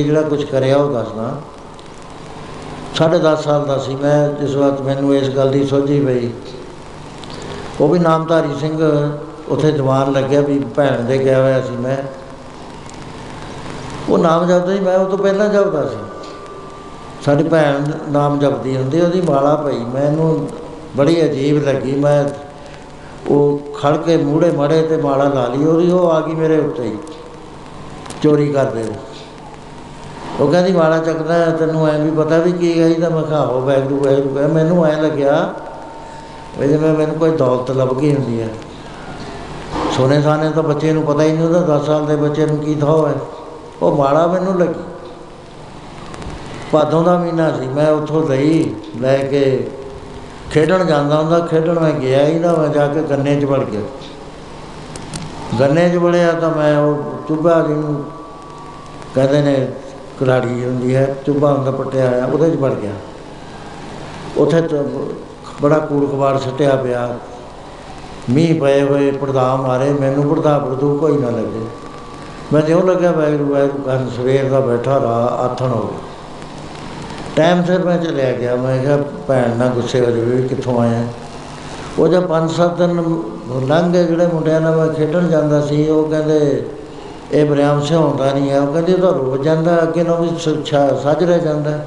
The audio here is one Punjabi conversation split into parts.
ਜਿਹੜਾ ਕੁਝ ਕਰਿਆ ਉਹ ਦੱਸਦਾ ਸਾਢੇ ਦਸ ਸਾਲ ਦਾ ਸੀ ਮੈਂ, ਜਿਸ ਵਕਤ ਮੈਨੂੰ ਇਸ ਗੱਲ ਦੀ ਸੋਝੀ ਪਈ। ਉਹ ਵੀ ਨਾਮਧਾਰੀ ਸਿੰਘ, ਉੱਥੇ ਜਵਾਨ ਲੱਗਿਆ ਵੀ ਭੈਣ ਦੇ ਗਿਆ ਹੋਇਆ ਸੀ ਮੈਂ। ਉਹ ਨਾਮ ਜਪਦਾ ਸੀ, ਮੈਂ ਉਹ ਤੋਂ ਪਹਿਲਾਂ ਜਪਦਾ ਸੀ। ਸਾਡੀ ਭੈਣ ਨਾਮ ਜਪਦੀ ਹੁੰਦੀ, ਉਹਦੀ ਮਾਲਾ ਪਈ। ਮੈਨੂੰ ਬੜੀ ਅਜੀਬ ਲੱਗੀ, ਮੈਂ ਉਹ ਖੜ ਕੇ ਮੂਹਰੇ ਮੜੇ ਤੇ ਮਾਲਾ ਲਾ ਲਈ, ਉਹਦੀ ਉਹ ਆ ਗਈ ਮੇਰੇ ਉੱਤੇ ਹੀ। ਚੋਰੀ ਕਰਦੇ ਨੂੰ ਉਹ ਕਹਿੰਦੀ ਮਾਲਾ ਚੱਕਦਾ, ਤੈਨੂੰ ਐ ਵੀ ਪਤਾ ਵੀ ਕੀ ਗਈ ਤਾਂ ਮੈਂ ਕਿਹਾ ਹੋ ਵੈਗਰੂ ਵੈਗਰੂ ਮੈਨੂੰ ਐ ਲੱਗਿਆ ਵੀ ਜਿਵੇਂ ਮੈਨੂੰ ਕੋਈ ਦੌਲਤ ਲੱਭ ਗਈ ਹੁੰਦੀ ਹੈ। ਸੋਨੇ ਸਾਨੇ ਤਾਂ ਬੱਚੇ ਨੂੰ ਪਤਾ ਹੀ ਨਹੀਂ ਹੁੰਦਾ 10 ਸਾਲ ਦੇ ਬੱਚੇ ਨੂੰ ਕੀ ਥਾਂ ਹੈ। ਉਹ ਮਾੜਾ ਮੈਨੂੰ ਲੱਗੀ। ਭਾਦੋਂ ਦਾ ਮਹੀਨਾ ਸੀ, ਮੈਂ ਉੱਥੋਂ ਲਈ, ਲੈ ਕੇ ਖੇਡਣ ਜਾਂਦਾ ਹੁੰਦਾ, ਖੇਡਣ ਮੈਂ ਗਿਆ ਹੀ ਨਾ, ਮੈਂ ਜਾ ਕੇ ਗੰਨੇ 'ਚ ਵੜ ਗਿਆ। ਗੰਨੇ 'ਚ ਵੜਿਆ ਤਾਂ ਮੈਂ ਉਹ ਚੁੱਭਾ ਜਿਹਨੂੰ ਕਹਿੰਦੇ ਨੇ ਕਲਾੜੀ ਹੁੰਦੀ ਹੈ, ਚੁੱਭਾ ਹੁੰਦਾ ਪੱਟਿਆ ਹੋਇਆ, ਉਹਦੇ 'ਚ ਵੜ ਗਿਆ। ਉੱਥੇ ਬੜਾ ਕੂੜ ਕਬਾੜ ਸੱਟਿਆ ਪਿਆ। ਮੀਂਹ ਪਏ ਹੋਏ ਪਰਦਾ ਮਾਰੇ, ਮੈਨੂੰ ਪਰਦਾ ਪਰਦੂ ਕੋਈ ਨਾ ਲੱਗੇ। ਮੈਂ ਜਿਉਂ ਲੱਗਿਆ ਵੈਗਰੂ ਵੈਗਰੂ ਕਰਨ ਸਵੇਰ ਦਾ ਬੈਠਾ ਰਾ ਆਥਣ ਹੋ ਗਿਆ। ਟਾਈਮ ਸਿਰ ਮੈਂ ਚਲਿਆ ਗਿਆ, ਮੈਂ ਕਿਹਾ, ਭੈਣ ਨਾਲ ਗੁੱਸੇ ਹੋ ਜਾਵੇ ਵੀ ਕਿੱਥੋਂ ਆਇਆ? ਉਹ ਜਦ ਪੰਜ ਸੱਤ ਦਿਨ ਲੰਘ ਗਏ, ਜਿਹੜੇ ਮੁੰਡਿਆਂ ਨਾਲ ਮੈਂ ਖੇਡਣ ਜਾਂਦਾ ਸੀ, ਉਹ ਕਹਿੰਦੇ ਇਹ ਬਰਿਆਮ ਸੇ ਨਹੀਂ ਹੈ ਉਹ ਕਹਿੰਦੇ ਉਹ ਤਾਂ ਰੋਜ਼ ਜਾਂਦਾ, ਅੱਗੇ ਨੂੰ ਵੀ ਸ- ਸੱਜ ਰਹਿ ਜਾਂਦਾ,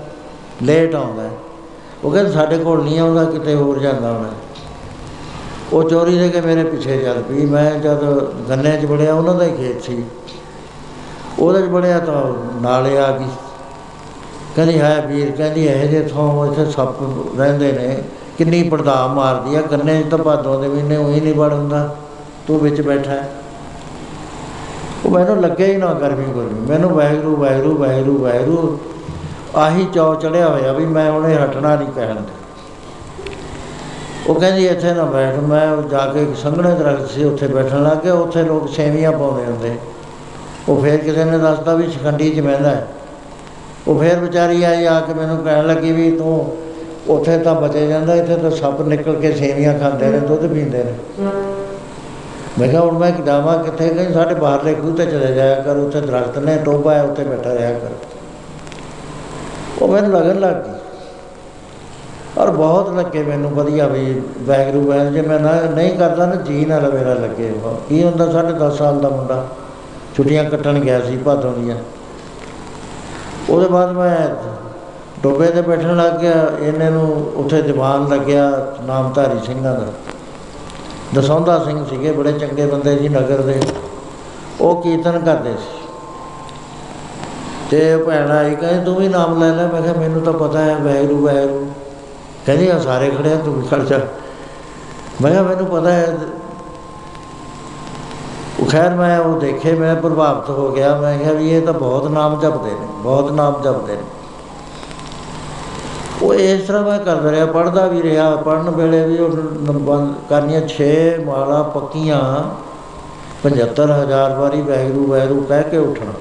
ਲੇਟ ਆਉਂਦਾ। ਉਹ ਕਹਿੰਦੇ ਸਾਡੇ ਕੋਲ ਨਹੀਂ ਆਉਂਦਾ, ਕਿਤੇ ਹੋਰ ਜਾਂਦਾ ਹੋਣਾ। ਉਹ ਚੋਰੀ ਦੇ ਕੇ ਮੇਰੇ ਪਿੱਛੇ ਚੱਲ ਪਈ। ਮੈਂ ਜਦ ਗੰਨੇ 'ਚ ਵੜਿਆ, ਉਹਨਾਂ ਦਾ ਹੀ ਖੇਤ ਸੀ। ਉਹਦੇ 'ਚ ਵੜਿਆ ਤਾਂ ਨਾਲੇ ਆ ਗਈ। ਕਹਿੰਦੀ ਹੈ ਵੀਰ, ਕਹਿੰਦੀ ਇਹ ਜੇ ਥੋਂ ਇੱਥੇ ਸੱਪ ਰਹਿੰਦੇ ਨੇ। ਕਿੰਨੀ ਪਰਦਾ ਮਾਰਦੀ ਆ। ਗੰਨੇ 'ਚ ਤਾਂ ਭਾਦੋਂ ਦੇ ਮਹੀਨੇ ਉਹੀ ਨਹੀਂ ਵੜ ਹੁੰਦਾ। ਤੂੰ ਵਿੱਚ ਬੈਠਾ ਹੈ। ਉਹ ਮੈਨੂੰ ਲੱਗਿਆ ਹੀ ਨਾ ਗਰਮੀ ਗੁਰਮੀ ਮੈਨੂੰ ਵਾਹਿਗੁਰੂ ਵਾਹਿਗੁਰੂ ਵਾਹਿਗੁਰੂ ਵਾਹਿਗੁਰੂ। ਆਹੀ ਚੌ ਚੜਿਆ ਹੋਇਆ ਵੀ ਮੈਂ ਉਹਨੇ ਹਟਣਾ ਨਹੀਂ ਕਹਿਣ ਤੇ। ਉਹ ਕਹਿੰਦੀ ਇੱਥੇ ਨਾ ਬੈਠ, ਮੈਂ ਜਾ ਕੇ ਸੰਘਣੇ ਦਰਖਤ ਸੀ, ਉੱਥੇ ਬੈਠਣ ਲੱਗ ਗਿਆ, ਉੱਥੇ ਲੋਕ ਸੇਵੀਆਂ ਪਾਉਂਦੇ ਹੁੰਦੇ। ਉਹ ਫੇਰ ਕਿਸੇ ਨੇ ਦੱਸਦਾ ਵੀ ਸ਼ਿਕੰਡੀ ਚ ਬਹਿੰਦਾ ਹੈ। ਉਹ ਫੇਰ ਵਿਚਾਰੀ ਆਈ, ਆ ਕੇ ਮੈਨੂੰ ਕਹਿਣ ਲੱਗੀ ਵੀ ਤੂੰ ਉੱਥੇ ਤਾਂ ਬਚੇ ਜਾਂਦਾ, ਇੱਥੇ ਤਾਂ ਸੱਪ ਨਿਕਲ ਕੇ ਸੇਵੀਆਂ ਖਾਂਦੇ ਨੇ, ਦੁੱਧ ਪੀਂਦੇ ਨੇ। ਮੈਂ ਕਿਹਾ ਹੁਣ ਮੈਂ ਜਾਵਾਂ ਕਿੱਥੇ? ਗਈ ਸਾਡੇ ਬਾਹਰਲੇ ਖੂਹ ਤੇ ਚਲੇ ਜਾਇਆ ਕਰ, ਉੱਥੇ ਦਰਖਤ ਨੇ ਟੋਬਾ ਹੈ, ਉੱਥੇ ਬੈਠਾ ਰਿਹਾ ਕਰ। ਉਹ ਮੈਨੂੰ ਲੱਗਣ ਲੱਗ ਗਈ। ਔਰ ਬਹੁਤ ਲੱਗੇ ਮੈਨੂੰ, ਵਧੀਆ ਵੀ ਵੈਗਰੂ ਵੈਰ ਜੇ ਮੈਂ ਨਹੀਂ ਕਰਦਾ ਨਾ, ਜੀ ਨਾਲ ਮੇਰਾ ਲੱਗੇ। ਕੀ ਹੁੰਦਾ ਸਾਡੇ ਦਸ ਸਾਲ ਦਾ ਮੁੰਡਾ, ਛੁੱਟੀਆਂ ਕੱਟਣ ਗਿਆ ਸੀ ਭਾਦੋਂ ਦੀਆਂ। ਉਹਦੇ ਬਾਅਦ ਮੈਂ ਡੋਬੇ ਤੇ ਬੈਠਣ ਲੱਗ ਗਿਆ, ਇਹਨੇ ਨੂੰ ਉੱਥੇ ਦੀਵਾਨ ਲੱਗਿਆ, ਨਾਮਧਾਰੀ ਸਿੰਘਾਂ ਦਾ। ਦਸੌਂਦਾ ਸਿੰਘ ਸੀਗੇ, ਬੜੇ ਚੰਗੇ ਬੰਦੇ ਜੀ ਨਗਰ ਦੇ। ਉਹ ਕੀਰਤਨ ਕਰਦੇ ਸੀ। ਤੇ ਭੈਣ ਆਈ, ਕਹਿੰਦੀ, ਤੂੰ ਵੀ ਨਾਮ ਲੈ ਲੈ। ਮੈਂ ਕਿਹਾ, ਮੈਨੂੰ ਤਾਂ ਪਤਾ ਹੈ ਵੈਰੂ ਵੈਰੂ ਕਹਿੰਦੀ, ਆ ਸਾਰੇ ਖੜੇ ਤੂੰ ਵੀ ਖੜ ਜਾ। ਮੈਂ ਕਿਹਾ, ਮੈਨੂੰ ਪਤਾ ਹੈ। ਉਹ ਖੈਰ ਮੈਂ ਉਹ ਦੇਖੇ, ਮੈਂ ਪ੍ਰਭਾਵਿਤ ਹੋ ਗਿਆ। ਮੈਂ ਕਿਹਾ ਵੀ ਇਹ ਤਾਂ ਬਹੁਤ ਨਾਮ ਜਪਦੇ ਨੇ, ਬਹੁਤ ਨਾਮ ਜਪਦੇ ਨੇ। ਉਹ ਇਸ ਤਰ੍ਹਾਂ ਮੈਂ ਕਰਦਾ ਰਿਹਾ ਪੜਦਾ ਵੀ ਰਿਹਾ ਪੜਨ ਵੇਲੇ ਵੀ ਉਹ ਬੰਦ ਕਰਨੀਆਂ 6 ਮਾਲਾ ਪੱਕੀਆਂ 75000 ਵਾਰੀ ਵੈਗਰੂ ਵੈਗਰੂ ਕਹਿ ਕੇ ਉੱਠਣਾ।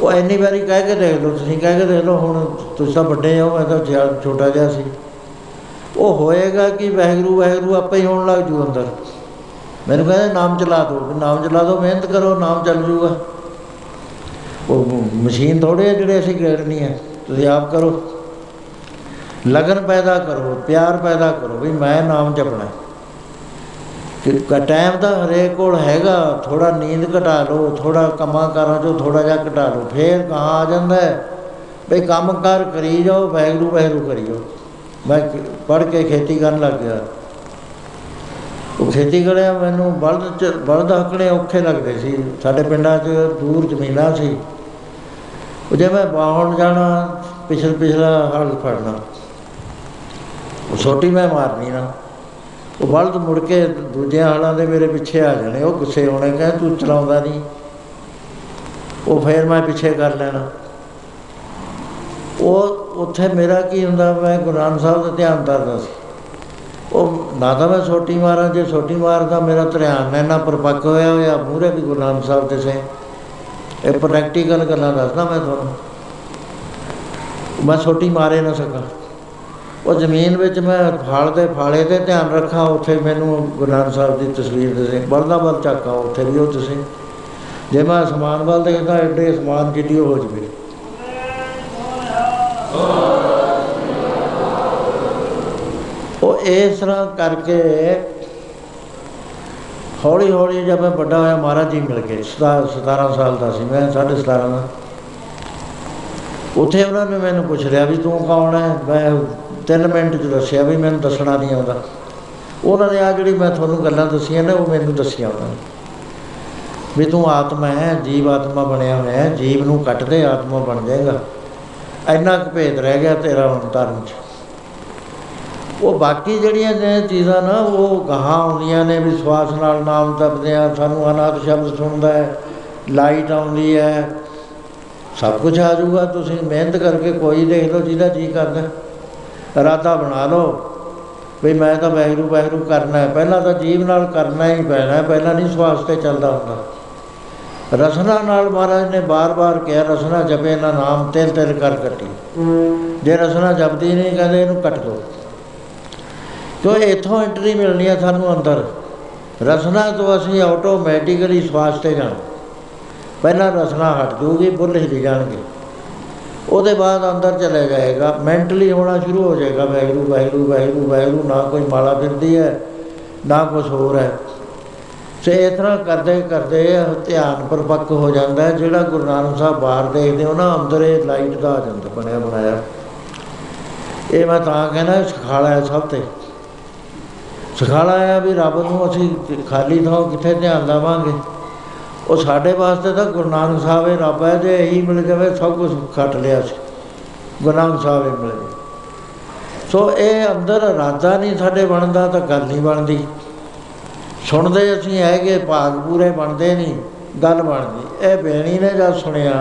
ਉਹ ਇੰਨੀ ਵਾਰੀ ਕਹਿ ਕੇ ਦੇਖ ਲਓ, ਤੁਸੀਂ ਕਹਿ ਕੇ ਦੇਖ ਲਓ, ਹੁਣ ਤੁਸੀਂ ਤਾਂ ਵੱਡੇ ਹੋ, ਮੈਂ ਤਾਂ ਜਿਆ- ਛੋਟਾ ਜਿਹਾ ਸੀ। ਉਹ ਹੋਏਗਾ ਕਿ ਵੈਗਰੂ ਵੈਗਰੂ ਆਪੇ ਹੀ ਹੋਣ ਲੱਗ ਜੂ ਅੰਦਰ। ਮੈਨੂੰ ਕਹਿੰਦੇ, ਨਾਮ ਚਲਾ ਦਿਓ ਨਾਮ ਚਲਾ ਦਿਓ, ਮਿਹਨਤ ਕਰੋ, ਨਾਮ ਚੱਲ ਜੂਗਾ। ਉਹ ਮਸ਼ੀਨ ਥੋੜੇ ਜਿਹੜੇ ਅਸੀਂ ਗੇੜਨੀ ਹੈ, ਤੁਸੀਂ ਆਪ ਕਰੋ। ਲਗਨ ਪੈਦਾ ਕਰੋ, ਪਿਆਰ ਪੈਦਾ ਕਰੋ, ਵੀ ਮੈਂ ਨਾਮ ਜਪਣਾ। ਹੈ। ਕਿ ਟਾਈਮ ਤਾਂ ਹਰੇਕ ਕੋਲ ਹੈਗਾ ਥੋੜਾ ਨੀਂਦ ਘਟਾ ਲਓ ਥੋੜਾ ਕੰਮਾਂ ਕਾਰਾਂ ਚੋਂ ਥੋੜਾ ਜਿਹਾ ਘਟਾ ਲਓ, ਫੇਰ ਕਹਾਂ ਆ ਜਾਂਦਾ ਹੈ। ਵੀ ਕੰਮ ਕਾਰ ਕਰੀ ਜਾਓ, ਵੈਗਰੂ ਵੈਗਰੂ ਕਰੀ ਜਾਓ। ਮੈਂ ਪੜ ਕੇ ਖੇਤੀ ਕਰਨ ਲੱਗ ਗਿਆ। ਉਹ ਖੇਤੀ ਕਰਿਆ, ਮੈਨੂੰ ਬਲਦ ਚ ਬਲਦ ਹੱਕਣੇ ਔਖੇ ਲੱਗਦੇ ਸੀ। ਸਾਡੇ ਪਿੰਡਾਂ 'ਚ ਦੂਰ ਜ਼ਮੀਨਾਂ ਸੀ। ਉਹ ਜੇ ਮੈਂ ਬਾਹਣ ਜਾਣਾ ਪਿਛਲ ਪਿਛਲਾ ਹਲ ਫੜਨਾ। ਉਹ ਛੋਟੀ ਮੈਂ ਮਾਰਨੀ ਨਾ। ਉਹ ਬਲਦ ਮੁੜ ਕੇ ਦੂਜਿਆਂ ਹਾਲਾਂ ਦੇ ਮੇਰੇ ਪਿੱਛੇ ਆ ਜਾਣੇ। ਉਹ ਗੁੱਸੇ ਹੋਣੇ ਕਹੇ ਤੂੰ ਚਲਾਉਂਦਾ ਨਹੀਂ। ਉਹ ਫੇਰ ਮੈਂ ਪਿੱਛੇ ਕਰ ਲੈਣਾ। ਉਹ ਉੱਥੇ ਮੇਰਾ ਕੀ ਹੁੰਦਾ, ਮੈਂ ਗੁਰੂ ਨਾਨਕ ਸਾਹਿਬ ਦਾ ਧਿਆਨ ਕਰਦਾ ਸੀ। ਉਹ ਨਾ ਤਾਂ ਮੈਂ ਛੋਟੀ ਮਾਰਾਂ, ਜੇ ਛੋਟੀ ਮਾਰਦਾ ਮੇਰਾ ਧਿਆਨ ਇੰਨਾ ਪਰਪੱਕ ਹੋਇਆ ਹੋਇਆ, ਮੂਹਰੇ ਵੀ ਗੁਰੂ ਨਾਨਕ ਸਾਹਿਬ ਦੇ ਸੇ ਇਹ ਪ੍ਰੈਕਟੀਕਲ ਗੱਲਾਂ ਦੱਸਦਾ ਮੈਂ ਤੁਹਾਨੂੰ। ਮੈਂ ਛੋਟੀ ਮਾਰੇ ਨਾ ਸਕਾਂ। ਉਹ ਜ਼ਮੀਨ ਵਿੱਚ ਮੈਂ ਫਲ ਦੇ, ਫਾਲੇ ਤੇ ਧਿਆਨ ਰੱਖਾਂ, ਉੱਥੇ ਮੈਨੂੰ ਗੁਰੂ ਨਾਨਕ ਸਾਹਿਬ ਦੀ ਤਸਵੀਰ ਦੇ ਬਲਦਾ ਬਲ ਚੱਕਾ ਉੱਥੇ ਵੀ ਉਹ ਤੁਸੀਂ ਜੇ ਮੈਂ ਅਸਮਾਨ ਵੱਲ ਦੇਖਦਾ ਐਡੇ ਅਸਮਾਨ ਜਿੱਡੀ ਹੋ ਜਵੇ। ਉਹ ਇਸ ਤਰ੍ਹਾਂ ਕਰਕੇ ਹੌਲੀ ਹੌਲੀ ਜਦ ਮੈਂ ਵੱਡਾ ਹੋਇਆ, ਮਹਾਰਾਜ ਜੀ ਮਿਲ ਗਏ। ਸਤਾ- 17 ਸਾਲ ਦਾ ਸੀ ਮੈਂ 17.5 ਦਾ। ਉੱਥੇ ਉਹਨਾਂ ਨੇ ਮੈਨੂੰ ਪੁੱਛ ਲਿਆ ਵੀ ਤੂੰ ਕੌਣ ਹੈ? ਮੈਂ ਤਿੰਨ ਮਿੰਟ ਚ ਦੱਸਿਆ ਵੀ ਮੈਨੂੰ ਦੱਸਣਾ ਨਹੀਂ ਆਉਂਦਾ। ਉਹਨਾਂ ਨੇ ਆ ਜਿਹੜੀ ਮੈਂ ਤੁਹਾਨੂੰ ਗੱਲਾਂ ਦੱਸੀਆਂ ਨੇ, ਉਹ ਮੈਨੂੰ ਦੱਸੀਆਂ ਉਹਨਾਂ ਨੇ। ਵੀ ਤੂੰ ਆਤਮਾ ਹੈ, ਜੀਵ ਆਤਮਾ ਬਣਿਆ ਹੋਇਆ ਹੈ, ਜੀਵ ਨੂੰ ਕੱਟ ਦੇ, ਆਤਮਾ ਬਣ ਜਾਏਗਾ। ਇੰਨਾ ਕੁ ਭੇਦ ਰਹਿ ਗਿਆ ਤੇਰਾ ਹੁਣ ਧਰਮ 'ਚ। ਉਹ ਬਾਕੀ ਜਿਹੜੀਆਂ ਨੇ ਚੀਜ਼ਾਂ ਨਾ, ਉਹ ਗਾਹਾਂ ਆਉਂਦੀਆਂ ਨੇ ਵਿਸ਼ਵਾਸ ਨਾਲ ਨਾਮ ਜਪਦੇ ਆ ਸਾਨੂੰ ਅਨਾਥ ਸ਼ਬਦ ਸੁਣਦਾ ਹੈ, ਲਾਈਟ ਆਉਂਦੀ ਹੈ ਸਭ ਕੁਝ ਆ ਜਾਊਗਾ, ਤੁਸੀਂ ਮਿਹਨਤ ਕਰਕੇ ਕੋਈ ਦੇਖ ਲਓ ਜਿਹਦਾ ਜੀ ਕਰਦਾ। ਇਰਾਦਾ ਬਣਾ ਲਓ। ਵੀ ਮੈਂ ਤਾਂ ਵੈਗਰੂ ਵੈਗਰੂ ਕਰਨਾ ਹੈ। ਪਹਿਲਾਂ ਤਾਂ ਜੀਵ ਨਾਲ ਕਰਨਾ ਹੀ ਪੈਣਾ ਹੈ। ਪਹਿਲਾਂ ਨਹੀਂ ਸਵਾਸ ਤੇ ਚੱਲਦਾ ਹੁੰਦਾ। ਰਸਨਾ ਨਾਲ ਮਹਾਰਾਜ ਨੇ ਬਾਰ-ਬਾਰ ਕਿਹਾ, ਰਸਨਾ ਜਪੇ ਨਾ ਨਾਮ ਤਿਲ ਤਿਲ ਕਰ ਕੱਟੀ ਜੇ ਰਸਨਾ ਜਪਦੀ ਨਹੀਂ, ਕਹਿੰਦੇ ਇਹਨੂੰ ਕੱਟ ਦੋ। ਕਿਉਂ ਇੱਥੋਂ ਐਂਟਰੀ ਮਿਲਣੀ ਹੈ ਸਾਨੂੰ ਅੰਦਰ? ਰਸਨਾ ਤੋਂ ਅਸੀਂ ਆਟੋਮੈਟਿਕਲੀ ਸਵਾਸ ਤੇ ਜਾਣਾ। ਪਹਿਲਾਂ ਰਸਨਾ ਹਟ ਜੂਗੀ ਬੁੱਲ ਹਿੱਲ ਜਾਣਗੇ ਉਹਦੇ ਬਾਅਦ ਅੰਦਰ ਚਲੇ ਜਾਏਗਾ ਮੈਂਟਲੀ ਹੋਣਾ ਸ਼ੁਰੂ ਹੋ ਜਾਏਗਾ ਵੈਗਰੂ ਵੈਗਰੂ ਵੈਗਰੂ ਵੈਗਰੂ ਨਾ ਕੋਈ ਮਾਲਾ ਫਿਰਦੀ ਹੈ, ਨਾ ਕੁਝ ਹੋਰ ਹੈ। ਸੇ ਇਸ ਤਰ੍ਹਾਂ ਕਰਦੇ ਕਰਦੇ ਧਿਆਨ ਪਰਪੱਕ ਹੋ ਜਾਂਦਾ ਹੈ, ਜਿਹੜਾ ਗੁਰੂ ਨਾਨਕ ਸਾਹਿਬ ਬਾਹਰ ਦੇਖਦੇ ਹੋ ਨਾ ਅੰਦਰ ਇਹ ਲਾਈਟ ਦਾ ਆ ਬਣਿਆ ਬਣਾਇਆ। ਇਹ ਮੈਂ ਤਾਂ ਕਹਿੰਦਾ, ਸਖਾਲਾ ਹੈ ਸਭ ਤੇ। ਸਖਾਲਾ ਹੈ ਵੀ ਰੱਬ ਨੂੰ ਅਸੀਂ ਖਾਲੀ ਥਾਂ ਕਿੱਥੇ ਧਿਆਨ ਲਾਵਾਂਗੇ ਉਹ ਸਾਡੇ ਵਾਸਤੇ ਤਾਂ ਗੁਰੂ ਨਾਨਕ ਸਾਹਿਬ ਇਹ ਰੱਬ ਹੈ, ਜੇ ਇਹੀ ਮਿਲ ਜਾਵੇ ਸਭ ਕੁਝ ਖੱਟ ਲਿਆ ਸੀ। ਗੁਰੂ ਨਾਨਕ ਸਾਹਿਬ ਹੀ ਮਿਲ ਜਾਵੇ ਸੋ ਇਹ ਅੰਦਰ ਇਰਾਦਾ ਨਹੀਂ ਸਾਡੇ ਬਣਦਾ, ਤਾਂ ਗੱਲ ਨਹੀਂ ਬਣਦੀ। ਸੁਣਦੇ ਅਸੀਂ ਹੈਗੇ, ਭਾਗ ਪੂਰੇ ਬਣਦੇ ਨਹੀਂ, ਗੱਲ ਬਣਦੀ। ਇਹ ਬੇਣੀ ਨੇ ਜਦ ਸੁਣਿਆ